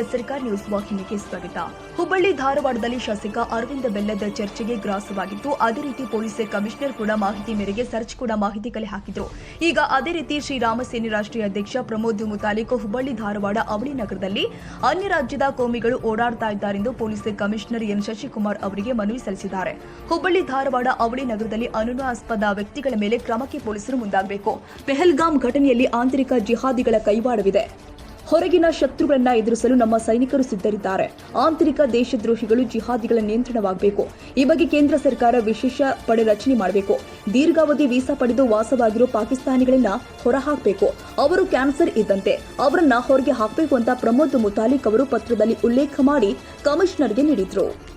ಎಸ್ಸರ್ಕಾರ್ news ವಾಹಿನಿಗೆ ಸ್ವಾಗತ. ಹುಬ್ಬಳ್ಳಿ ಧಾರವಾಡದಲ್ಲಿ ಶಾಸಕ ಅರವಿಂದ ಬೆಲ್ಲದ ಚರ್ಚೆಗೆ ಗ್ರಾಸವಾಗಿತ್ತು. ಅದೇ ರೀತಿ ಪೊಲೀಸ್ ಕಮಿಷನರ್ ಕೂಡ ಮಾಹಿತಿ ಮೇರೆಗೆ ಸರ್ಚ್ ಕೂಡ ಮಾಹಿತಿ ಕಲೆ ಹಾಕಿದ್ರು. ಈಗ ಅದೇ ರೀತಿ ಶ್ರೀರಾಮಸೇನೆ ರಾಷ್ಟ್ರೀಯ ಅಧ್ಯಕ್ಷ ಪ್ರಮೋದ್ ಮುತಾಲಿಕ್ ಹುಬ್ಬಳ್ಳಿ ಧಾರವಾಡ ಅವಳಿ ನಗರದಲ್ಲಿ ಅನ್ಯ ರಾಜ್ಯದ ಕೋಮಿಗಳು ಓಡಾಡ್ತಾ ಇದ್ದಾರೆಂದು ಪೊಲೀಸ್ ಕಮಿಷನರ್ ಎನ್ ಶಶಿಕುಮಾರ್ ಅವರಿಗೆ ಮನವಿ ಸಲ್ಲಿಸಿದ್ದಾರೆ. ಹುಬ್ಬಳ್ಳಿ ಧಾರವಾಡ ಅವಳಿ ನಗರದಲ್ಲಿ ಅನುಮಾನಾಸ್ಪದ ವ್ಯಕ್ತಿಗಳ ಮೇಲೆ ಕ್ರಮಕ್ಕೆ ಪೊಲೀಸರು ಮುಂದಾಗಬೇಕು. ಪೆಹಲ್ಗಾಮ್ ಘಟನೆಯಲ್ಲಿ ಆಂತರಿಕ ಜಿಹಾದಿಗಳ ಕೈವಾಡವಿದೆ. ಹೊರಗಿನ ಶತ್ರುಗಳನ್ನ ಎದುರಿಸಲು ನಮ್ಮ ಸೈನಿಕರು ಸಿದ್ಧರಿದ್ದಾರೆ. ಆಂತರಿಕ ದೇಶದ್ರೋಹಿಗಳು ಜಿಹಾದಿಗಳ ನಿಯಂತ್ರಣವಾಗಬೇಕು. ಈ ಬಗ್ಗೆ ಕೇಂದ್ರ ಸರ್ಕಾರ ವಿಶೇಷ ಪಡೆ ರಚನೆ ಮಾಡಬೇಕು. ದೀರ್ಘಾವಧಿ ವೀಸಾ ಪಡೆದು ವಾಸವಾಗಿರೋ ಪಾಕಿಸ್ತಾನಿಗಳನ್ನ ಹೊರಹಾಕಬೇಕು. ಅವರು ಕ್ಯಾನ್ಸರ್ ಇದ್ದಂತೆ. ಅವರನ್ನ ಹೊರಗೆ ಹಾಕಬೇಕು ಅಂತ ಪ್ರಮೋದ್ ಮುತಾಲಿಕ್ ಅವರು ಪತ್ರದಲ್ಲಿ ಉಲ್ಲೇಖ ಮಾಡಿ ಕಮಿಷನರ್ಗೆ ನೀಡಿದ್ರು.